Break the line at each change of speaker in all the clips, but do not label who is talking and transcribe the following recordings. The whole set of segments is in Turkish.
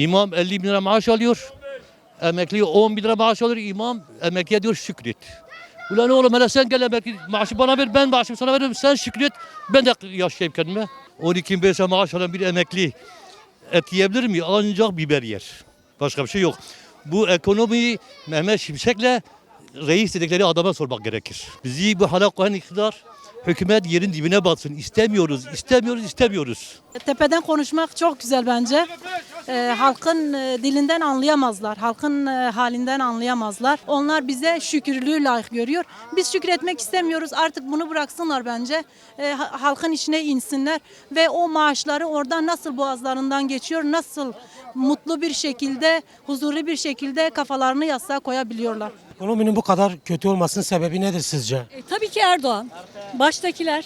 İmam 50 bin lira maaş alıyor. Emekli 10 bin lira maaş alıyor. İmam emekliye diyor şükret. Ulan oğlum hele sen gel emekli maaşı bana ver ben maaşımı sana veririm sen şükret. Ben de yaşayayım kendime. 12 bin maaş alan bir emekli et yiyebilir mi? Ancak biber yer. Başka bir şey yok. Bu ekonomiyi Mehmet Şimşek'le reis dedikleri adama sormak gerekir. Bizi bu hale koyan iktidar hükümet yerin dibine batsın. İstemiyoruz, istemiyoruz, istemiyoruz.
Tepeden konuşmak çok güzel bence. Ee, halkın e, dilinden anlayamazlar. Halkın e, halinden anlayamazlar. Onlar bize şükürlüğü layık görüyor. Biz şükretmek istemiyoruz. Artık bunu bıraksınlar bence. Ha- halkın içine insinler ve o maaşları oradan nasıl boğazlarından geçiyor, nasıl mutlu bir şekilde, huzurlu bir şekilde kafalarını yastığa koyabiliyorlar.
Ekonominin bu kadar kötü olmasının sebebi nedir sizce?
E, tabii ki Erdoğan. Baştakiler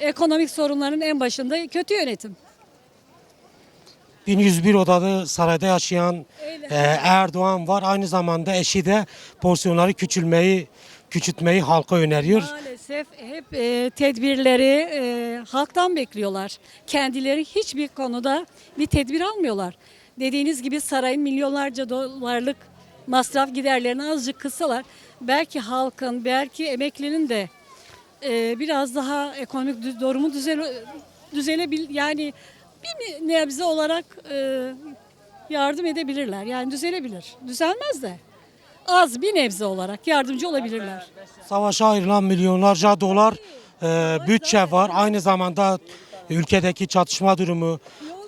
ekonomik sorunların en başında kötü yönetim.
1101 odalı sarayda yaşayan e, Erdoğan var. Aynı zamanda eşi de porsiyonları küçülmeyi, küçültmeyi halka öneriyor.
Maalesef hep e, tedbirleri e, halktan bekliyorlar. Kendileri hiçbir konuda bir tedbir almıyorlar. Dediğiniz gibi sarayın milyonlarca dolarlık masraf giderlerini azıcık kıssalar belki halkın, belki emeklinin de e, biraz daha ekonomik durumu düzel düzelebil yani bir nebze olarak e, yardım edebilirler. Yani düzelebilir. Düzelmez de az bir nebze olarak yardımcı olabilirler.
Savaşa ayrılan milyonlarca dolar e, bütçe var. Aynı zamanda ülkedeki çatışma durumu,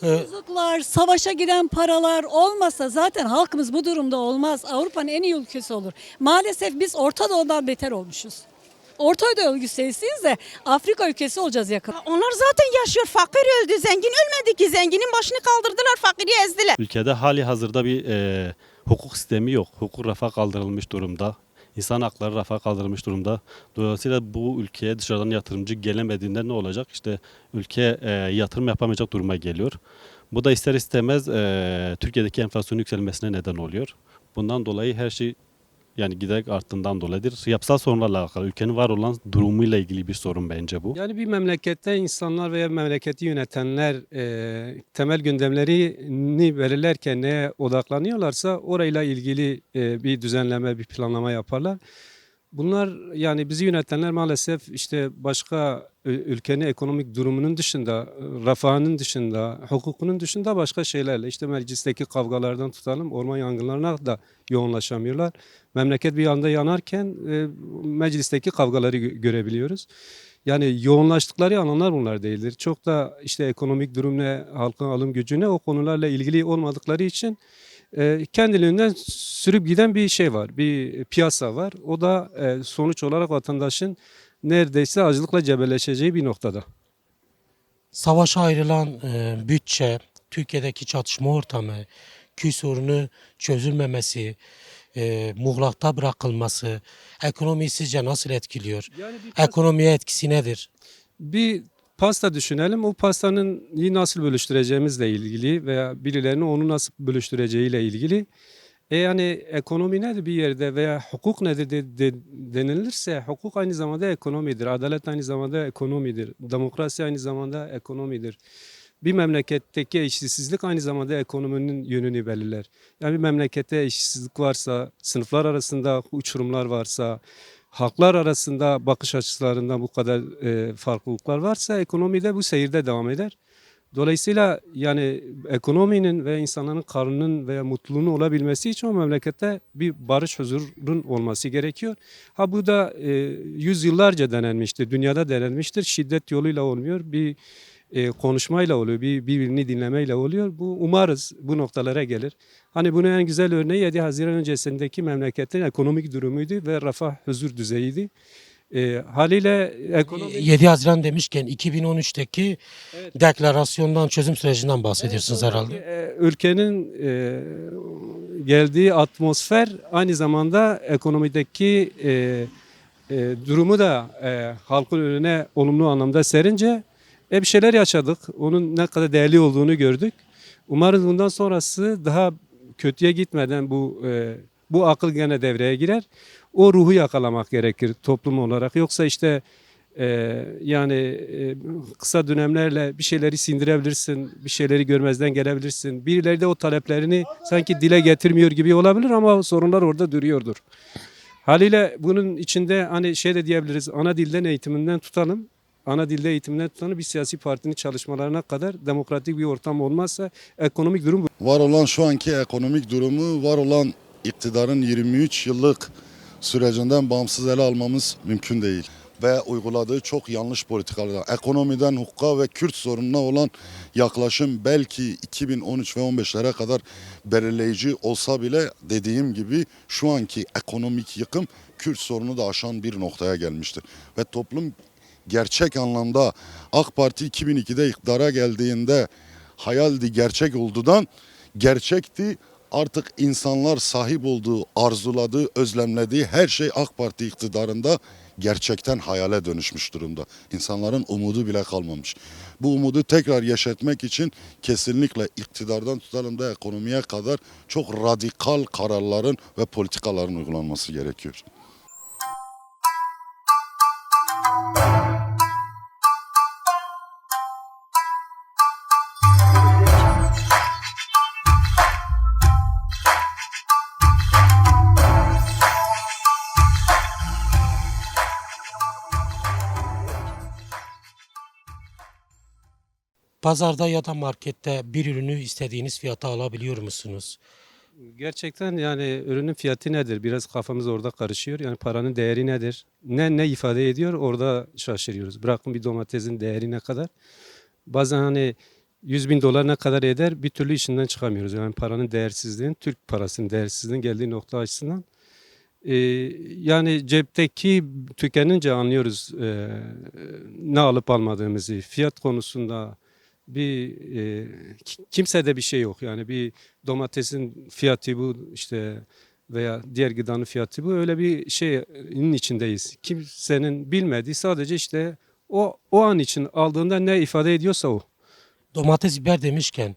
Yolsuzluklar, savaşa giden paralar olmasa zaten halkımız bu durumda olmaz. Avrupa'nın en iyi ülkesi olur. Maalesef biz Orta Doğu'dan beter olmuşuz. Orta Doğu ülkesiyiz de Afrika ülkesi olacağız yakın.
Onlar zaten yaşıyor. Fakir öldü. Zengin ölmedi ki. Zenginin başını kaldırdılar. Fakiri ezdiler.
Ülkede hali hazırda bir e, hukuk sistemi yok. Hukuk rafa kaldırılmış durumda. İnsan hakları rafa kaldırılmış durumda. Dolayısıyla bu ülkeye dışarıdan yatırımcı gelemediğinde ne olacak? İşte ülke e, yatırım yapamayacak duruma geliyor. Bu da ister istemez e, Türkiye'deki enflasyonun yükselmesine neden oluyor. Bundan dolayı her şey yani giderek arttığından dolayıdır. Yapısal sorunlarla alakalı, ülkenin var olan durumuyla ilgili bir sorun bence bu.
Yani bir memlekette insanlar veya memleketi yönetenler e, temel gündemlerini belirlerken neye odaklanıyorlarsa orayla ilgili e, bir düzenleme, bir planlama yaparlar. Bunlar yani bizi yönetenler maalesef işte başka ülkenin ekonomik durumunun dışında, refahının dışında, hukukunun dışında başka şeylerle işte meclisteki kavgalardan tutalım orman yangınlarına da yoğunlaşamıyorlar. Memleket bir anda yanarken e, meclisteki kavgaları gö- görebiliyoruz. Yani yoğunlaştıkları alanlar bunlar değildir. Çok da işte ekonomik durum ne, halkın alım gücü ne o konularla ilgili olmadıkları için e, kendiliğinden sürüp giden bir şey var, bir piyasa var. O da e, sonuç olarak vatandaşın neredeyse acılıkla cebelleşeceği bir noktada.
savaşa ayrılan e, bütçe, Türkiye'deki çatışma ortamı, Kürt sorunu çözülmemesi, e, muğlakta bırakılması, ekonomiyi sizce nasıl etkiliyor?
Yani bir
Ekonomiye etkisi nedir?
bir pasta düşünelim. O pastanın iyi nasıl bölüştüreceğimizle ilgili veya birilerinin onu nasıl bölüştüreceğiyle ilgili. E yani ekonomi nedir bir yerde veya hukuk nedir de, de- denilirse hukuk aynı zamanda ekonomidir. Adalet aynı zamanda ekonomidir. Demokrasi aynı zamanda ekonomidir. Bir memleketteki eşitsizlik aynı zamanda ekonominin yönünü belirler. Yani bir memlekette eşitsizlik varsa, sınıflar arasında uçurumlar varsa, halklar arasında bakış açılarında bu kadar e, farklılıklar varsa ekonomide bu seyirde devam eder. Dolayısıyla yani ekonominin ve insanların karnının veya mutluluğunun olabilmesi için o memlekette bir barış huzurun olması gerekiyor. Ha bu da e, yüzyıllarca denenmiştir, dünyada denenmiştir. Şiddet yoluyla olmuyor, bir e, konuşmayla oluyor, bir birbirini dinlemeyle oluyor. Bu umarız bu noktalara gelir. Hani bunun en güzel örneği 7 Haziran öncesindeki memleketin ekonomik durumuydu ve refah huzur düzeyiydi. E, haliyle ekonomi
7 Haziran demişken 2013'teki deklarasyondan, çözüm sürecinden bahsediyorsunuz herhalde.
E, ülkenin e, geldiği atmosfer aynı zamanda ekonomideki e, e, durumu da e, halkın önüne olumlu anlamda serince e, bir şeyler yaşadık. Onun ne kadar değerli olduğunu gördük. Umarız bundan sonrası daha kötüye gitmeden bu e, bu akıl gene devreye girer. O ruhu yakalamak gerekir toplum olarak. Yoksa işte e, yani e, kısa dönemlerle bir şeyleri sindirebilirsin, bir şeyleri görmezden gelebilirsin. Birileri de o taleplerini sanki dile getirmiyor gibi olabilir ama sorunlar orada duruyordur. Haliyle bunun içinde hani şey de diyebiliriz ana dilden eğitiminden tutalım. Ana dilde eğitiminden tutalım bir siyasi partinin çalışmalarına kadar demokratik bir ortam olmazsa ekonomik durum
Var olan şu anki ekonomik durumu, var olan iktidarın 23 yıllık sürecinden bağımsız ele almamız mümkün değil. Ve uyguladığı çok yanlış politikalar. Ekonomiden hukuka ve Kürt sorununa olan yaklaşım belki 2013 ve 15'lere kadar belirleyici olsa bile dediğim gibi şu anki ekonomik yıkım Kürt sorunu da aşan bir noktaya gelmiştir. Ve toplum gerçek anlamda AK Parti 2002'de iktidara geldiğinde hayaldi gerçek oldudan gerçekti artık insanlar sahip olduğu, arzuladığı, özlemlediği her şey AK Parti iktidarında gerçekten hayale dönüşmüş durumda. İnsanların umudu bile kalmamış. Bu umudu tekrar yaşatmak için kesinlikle iktidardan tutalım da ekonomiye kadar çok radikal kararların ve politikaların uygulanması gerekiyor.
Pazarda ya da markette bir ürünü istediğiniz fiyata alabiliyor musunuz?
Gerçekten yani ürünün fiyatı nedir? Biraz kafamız orada karışıyor. Yani paranın değeri nedir? Ne ne ifade ediyor? Orada şaşırıyoruz. Bırakın bir domatesin değeri ne kadar? Bazen hani 100 bin dolar ne kadar eder? Bir türlü işinden çıkamıyoruz. Yani paranın değersizliğin, Türk parasının değersizliğinin geldiği nokta açısından. Ee, yani cepteki tükenince anlıyoruz e, ne alıp almadığımızı. Fiyat konusunda bir e, ki- kimsede bir şey yok. Yani bir domatesin fiyatı bu işte veya diğer gıdanın fiyatı bu öyle bir şeyin içindeyiz. Kimsenin bilmediği sadece işte o o an için aldığında ne ifade ediyorsa o.
Domates biber demişken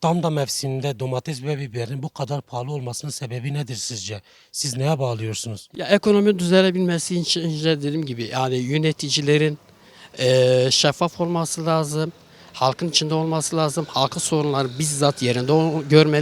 tam da mevsiminde domates ve biberin bu kadar pahalı olmasının sebebi nedir sizce? Siz neye bağlıyorsunuz?
Ya ekonomi düzelebilmesi için dediğim gibi yani yöneticilerin eee, şeffaf olması lazım. Halkın içinde olması lazım. Halkın sorunları bizzat yerinde görmeli.